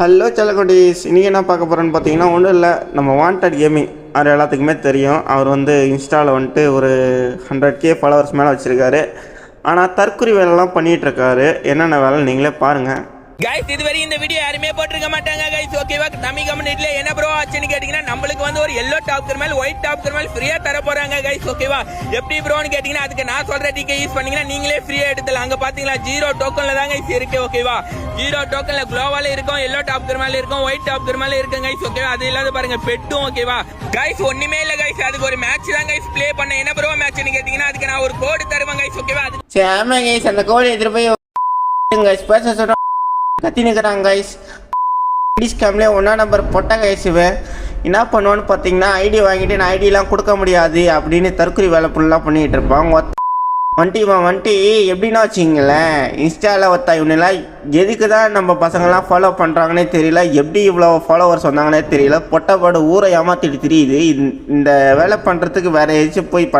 Hello செல்லக்குட்டீஸ் இன்றைக்கி என்ன பார்க்க போகிறோன்னு பார்த்தீங்கன்னா ஒன்றும் இல்லை. நம்ம வாண்டட் கேமிங் அவர் எல்லாத்துக்குமே தெரியும். அவர் வந்து இன்ஸ்டாவில் வந்துட்டு ஒரு ஹண்ட்ரட் கே ஃபாலோவர்ஸ் மேலே வச்சுருக்காரு. ஆனால் தற்குறி வேலைலாம் பண்ணிகிட்ருக்காரு என்னென்ன வேலை நீங்களே பாருங்கள் கைஸ் இதுவரை இந்த வீடியோ யாருமே போட்டிருக்க மாட்டாங்க கைஸ் ஓகேவா தமிழ் கம்யூனிட்டில என்ன ப்ரோ ஆச்சுன்னு கேட்டீங்கன்னா நம்மளுக்கு வந்து ஒரு எல்லோ டாப் மேல் ஒயிட் டாப் மேல் ஃப்ரீயா தர போறாங்க கைஸ் ஓகேவா எப்படி ப்ரோன்னு கேட்டீங்கன்னா அதுக்கு நான் சொல்ற டிக்கெட் யூஸ் பண்ணீங்கன்னா நீங்களே ஃப்ரீயா எடுத்துலாம் அங்க பாத்தீங்களா? ஜீரோ டோக்கன்ல தான் கைஸ் இருக்கு ஓகேவா ஜீரோ டோக்கன்ல குளோவால இருக்கும் எல்லோ டாப் மேல இருக்கும் ஒயிட் டாப் மேல இருக்கும் கைஸ் ஓகேவா அது இல்லாத பாருங்க பெட்டும் ஓகேவா கைஸ் ஒண்ணுமே இல்ல கைஸ் அதுக்கு ஒரு மேட்ச் தான் கைஸ் ப்ளே பண்ண என்ன ப்ரோ மேட்ச்னு கேட்டீங்கன்னா அதுக்கு நான் ஒரு கோடு தருவேன் கைஸ் ஓகேவா அது சரி கைஸ் அந்த கோழி எடுத்துகிட்டு போய் கத்தினுக்கிறாங்க கைஸ் ஐடி ஸ்கேம்லேயே ஒன்றா நம்பர் பொட்டை கைஸ் என்ன பண்ணுவான்னு பார்த்தீங்கன்னா ஐடி வாங்கிட்டு நான் ஐடிலாம் கொடுக்க முடியாது அப்படின்னு தற்கொலை வேலை ஃபுல்லாக பண்ணிகிட்டு இருப்பான். ஒத்த வண்டி வண்டி எப்படின்னா வச்சிங்களேன் இன்ஸ்டாவில் ஒருத்தா இவனெல்லாம் எதுக்கு தான் நம்ம பசங்கள்லாம் ஃபாலோ பண்ணுறாங்கன்னே தெரியல. எப்படி இவ்வளோ ஃபாலோவர்ஸ் வந்தாங்கன்னே தெரியல. பொட்டப்பாடு ஊரை ஏமாத்திட்டு தெரியுது. இந்த வேலை பண்ணுறதுக்கு வேறு ஏதாச்சும் போய்